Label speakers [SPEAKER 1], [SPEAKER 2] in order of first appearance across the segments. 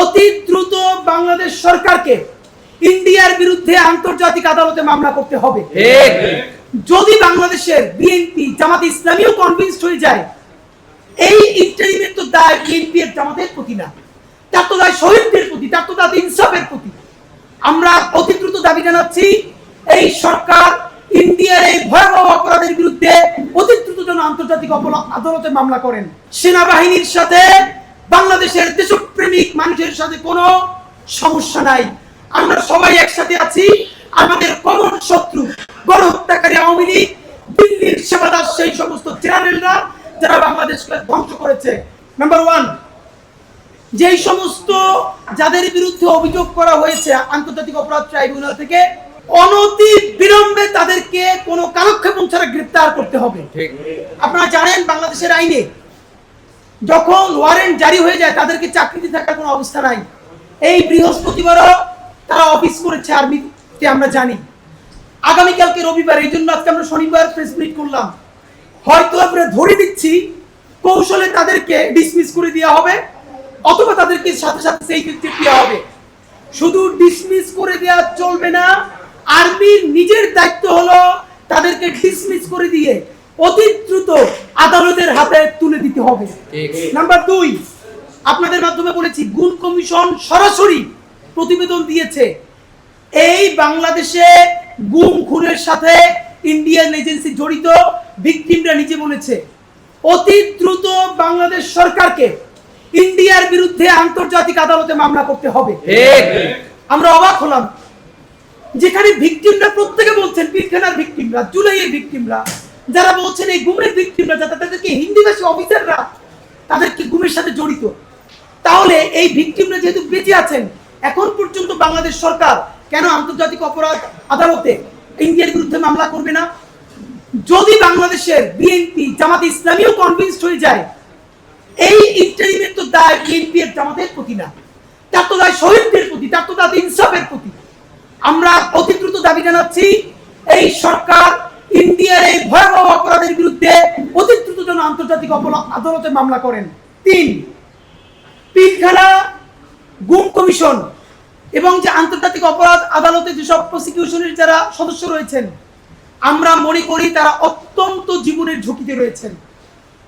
[SPEAKER 1] অতি দ্রুত বাংলাদেশ সরকারকে ইন্ডিয়ার বিরুদ্ধে আন্তর্জাতিক আদালতে মামলা করতে হবে। যদি বাংলাদেশের বিএনপি জামাত ইসলামীও কনভিন্সড হয়ে যায় এই ইন্টারিমের তো দায় বিএনপি এর জামাতের প্রতি না। তার তো দায় শহীদদের প্রতি তার তো দায় ইনসাফের প্রতি। আমরা অতি দ্রুত দাবি জানাচ্ছি এই সরকার ইন্ডিয়ার এই ভয়াবহ অপরাধের বিরুদ্ধে অতি দ্রুত যেন আন্তর্জাতিক আদালতে মামলা করেন। সেনাবাহিনীর সাথে বাংলাদেশের দেশপ্রেমিক মানুষের সাথে কোনো সমস্যা নাই। আমরা সবাই একসাথে আছি। আমাদের কমন শত্রু গণহত্যাকারী আওয়ামী লীগ দিল্লির সেবাদার সেই সমস্ত জেনারেলরা যারা বাংলাদেশকে ধ্বংস করেছে। নাম্বার ওয়ান যেই সমস্ত যাদের বিরুদ্ধে অভিযোগ করা হয়েছে আন্তর্জাতিক অপরাধ ট্রাইব্যুনাল থেকে অনতি বিলম্বে তাদেরকে কোনো কালক্ষেপণ ছাড়া গ্রেপ্তার করতে হবে। আপনারা জানেন বাংলাদেশের আইনে যখন ওয়ারেন্ট জারি হয়ে যায়, তাদেরকে চাকরিতে থাকার কোনো অবস্থা নাই। এই বৃহস্পতিবারও তারা অফিস করেছে আর্মিতে আমরা জানি। আগামীকালকে রবিবার, এই জন্য আজকে আমরা শনিবার প্রেস মিট করলাম। হয়তো আমরা ধরে দিচ্ছি কৌশলে তাদেরকে ডিসমিস করে দেওয়া হবে, অথবা তাদেরকে সাথে সাথে সেই ক্ষেত্রে দেওয়া হবে। শুধু ডিসমিস করে দেওয়া চলবে না আর্মির নিজের দায়িত্ব হলো তাদেরকে ডিসমিস করে দিয়ে অতি দ্রুত আদালতের হাতে তুলে দিতে হবে। নাম্বার দুই আপনাদের মাধ্যমে বলেছি গুণ কমিশন সরাসরি প্রতিবেদন দিয়েছে। এই বাংলাদেশে গুম খুনের সাথে ইন্ডিয়ান এজেন্সি জড়িত ভিকটিমরা নিজে বলেছে অতি দ্রুত বাংলাদেশ সরকারকে ইন্ডিয়ার বিরুদ্ধে আন্তর্জাতিক আদালতে মামলা করতে হবে। আমরা অবাক হলাম। যেখানে ভিকটিমরা প্রত্যেকে বলছেন পিলখানার ভিকটিমরা জুলাইয়ের ভিকটিমরা যারা বলছেন এই গুমের ভিকটিমরা যারা তাদেরকে হিন্দি ভাষী অফিসাররা, তাদেরকে গুমের সাথে জড়িত। তাহলে এই ভিকটিমরা যেহেতু বেঁচে আছেন, এখন পর্যন্ত বাংলাদেশ সরকার কেন আন্তর্জাতিক অপরাধ আদালতে ইন্ডিয়ার বিরুদ্ধে মামলা করবে না? যদি বাংলাদেশের বিএনপি জামাত ইসলামীও কনভিন্সড হয়ে যায়, এই ইন্টারিমের তো দায় বিএনপি এর জামাতের প্রতি না। তার তো দায় শহীদদের প্রতি, তার তো দায় ইনসাফের প্রতি। আমরা অতি দ্রুত দাবি জানাচ্ছি, এই সরকার ইন্ডিয়ার এই ভয়াবহ অপরাধের বিরুদ্ধে অতি দ্রুত আন্তর্জাতিক অপলা- আদালতে মামলা করেন। তিন, পিলখানা গুম কমিশন এবং যে আন্তর্জাতিক অপরাধ আদালতে যেসব প্রসিকিউশনের যারা সদস্য রয়েছেন, আমরা মনে করি তারা অত্যন্ত জীবনের ঝুঁকিতে রয়েছেন।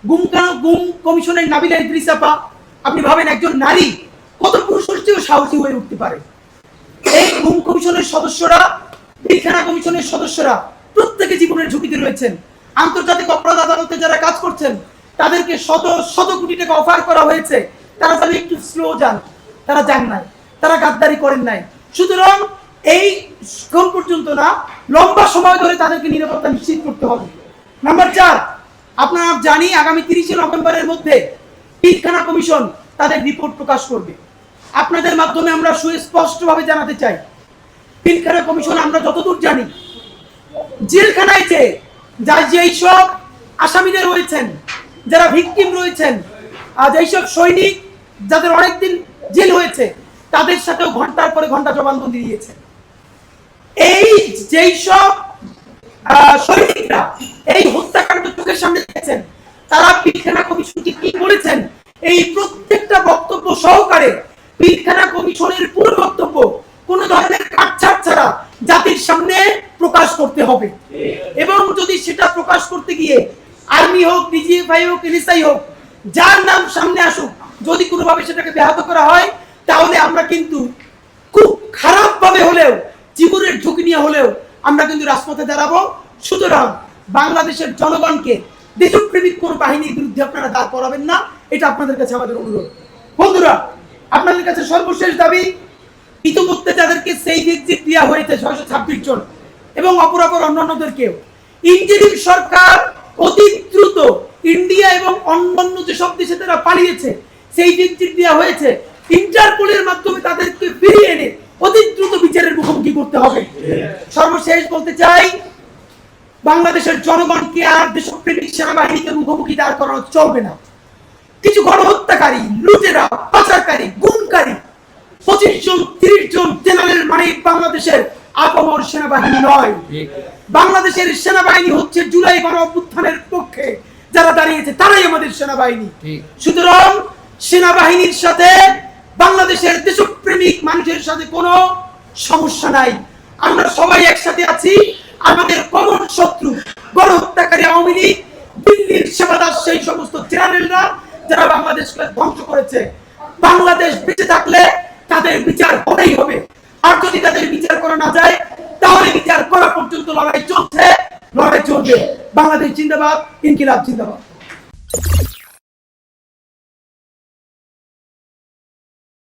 [SPEAKER 1] গুম কা- গুম কমিশনের নাবিলা ইদ্রিস আপনি ভাবেন একজন নারী কত পুরুষের সাহসী হয়ে উঠতে পারে? এই গুম কমিশনের সদস্যরা, পিলখানা কমিশনের সদস্যরা প্রত্যেকে জীবনের ঝুঁকিতে রয়েছেন। আন্তর্জাতিক অপরাধ আদালতে যারা কাজ করছেন, তাদেরকে শত শত কোটি টাকা অফার করা হয়েছে। তারা যেন একটু স্লো যান। তারা যান নাই। তারা গাদ্দারি করেন নাই। সুতরাং এই কোন পর্যন্ত না, লম্বা সময় ধরে তাদেরকে নিরাপত্তা নিশ্চিত করতে হবে। নাম্বার চার, আপনারা জানি আগামী তিরিশে নভেম্বরের মধ্যে পিলখানা কমিশন তাদের রিপোর্ট প্রকাশ করবে। আপনাদের মাধ্যমে আমরা সুস্পষ্টভাবে জানাতে চাই পিলখানা কমিশন আমরা যতদূর জানি জেলখানায় যে যা যেই সব আসামিদের রয়েছেন, যারা ভিকটিম রয়েছেন, আর যেইসব সৈনিক যাদের অনেকদিন জেল হয়েছে, তাদের সাথেও ঘণ্টার পরে ঘণ্টা জবানবন্দি দিয়েছে। এই যেই সব সৈনিকরা এই হত্যাকাণ্ড চোখের সামনে দেখেছেন, তারা পিলখানা কমিশনকে কি বলেছেন? এই প্রত্যেকটা বক্তব্য সহকারে পিলখানা কমিশনের পুরো বক্তব্য করতে হবে। এবং যদি সেটা প্রকাশ করতে গিয়ে আর্মি হোক, ডিজিএফআই হোক, এনএসআই হোক, যার নাম সামনে আসুক, যদি কোনোভাবে সেটাকে ব্যাহত করা হয়, তাহলে আমরা কিন্তু খুব খারাপ ভাবে হলেও জীবনের ঝুঁকি নিয়ে হলেও আমরা কিন্তু রাজপথে দাঁড়াবো। সুতরাং বাংলাদেশের জনগণকে দেশপ্রেমিক কোন বাহিনীর বিরুদ্ধে আপনারা দাঁড় করাবেন না, এটা আপনাদের কাছে আমাদের অনুরোধ। বন্ধুরা, আপনাদের কাছে সর্বশেষ দাবি, ইতিমধ্যে যাদেরকে সেই এক্সিট দেওয়া হয়েছে ছয়শো ছাব্বিশ জন এবং অপর অপর অন্যান্যদেরকেও ইঞ্জিনিয়ারিং সরকার অতি দ্রুত ইন্ডিয়া এবং অন্যান্য যেসব দেশে তারা পালিয়েছে, সেই এক্সিট দেওয়া হয়েছে। ইন্টারপোলের মাধ্যমে তাদেরকে ফিরিয়ে এনে অতি দ্রুত বিচারের মুখোমুখি করতে হবে। সর্বশেষ বলতে চাই, বাংলাদেশের জনগণকে আর দেশপ্রেমিক সেনাবাহিনীকে মুখোমুখি দাঁড় করানো চলবে না। কিছু গণহত্যাকারী, লুটেরা, পাচারকারী, গুমকারী, পঁচিশ জন, তিরিশ জন জেনারেল মানে বাংলাদেশের আপমর সেনাবাহিনী নয়। বাংলাদেশের সেনাবাহিনী হচ্ছে জুলাই গণ অভ্যুত্থানের পক্ষে যারা দাঁড়িয়েছে তারাই আমাদের সেনাবাহিনী। সুতরাং সেনাবাহিনীর সাথে বাংলাদেশের দেশপ্রেমিক মানুষের সাথে কোনো সমস্যা নাই। আমরা সবাই একসাথে আছি। আমাদের কমন শত্রু গণহত্যাকারী আওয়ামী লীগ দিল্লির সেবাদার সেই সমস্ত চ্যানেলরা যারা বাংলাদেশকে ধ্বংস করেছে। বাংলাদেশ বেঁচে থাকলে তাদের বিচার হবেই হবে। আর যদি তাদের বিচার করা না যায়, তাহলে বিচার করা পর্যন্ত লড়াই চলছে, লড়াই চলবে। বাংলাদেশ জিন্দাবাদ, ইনকিলাব জিন্দাবাদ।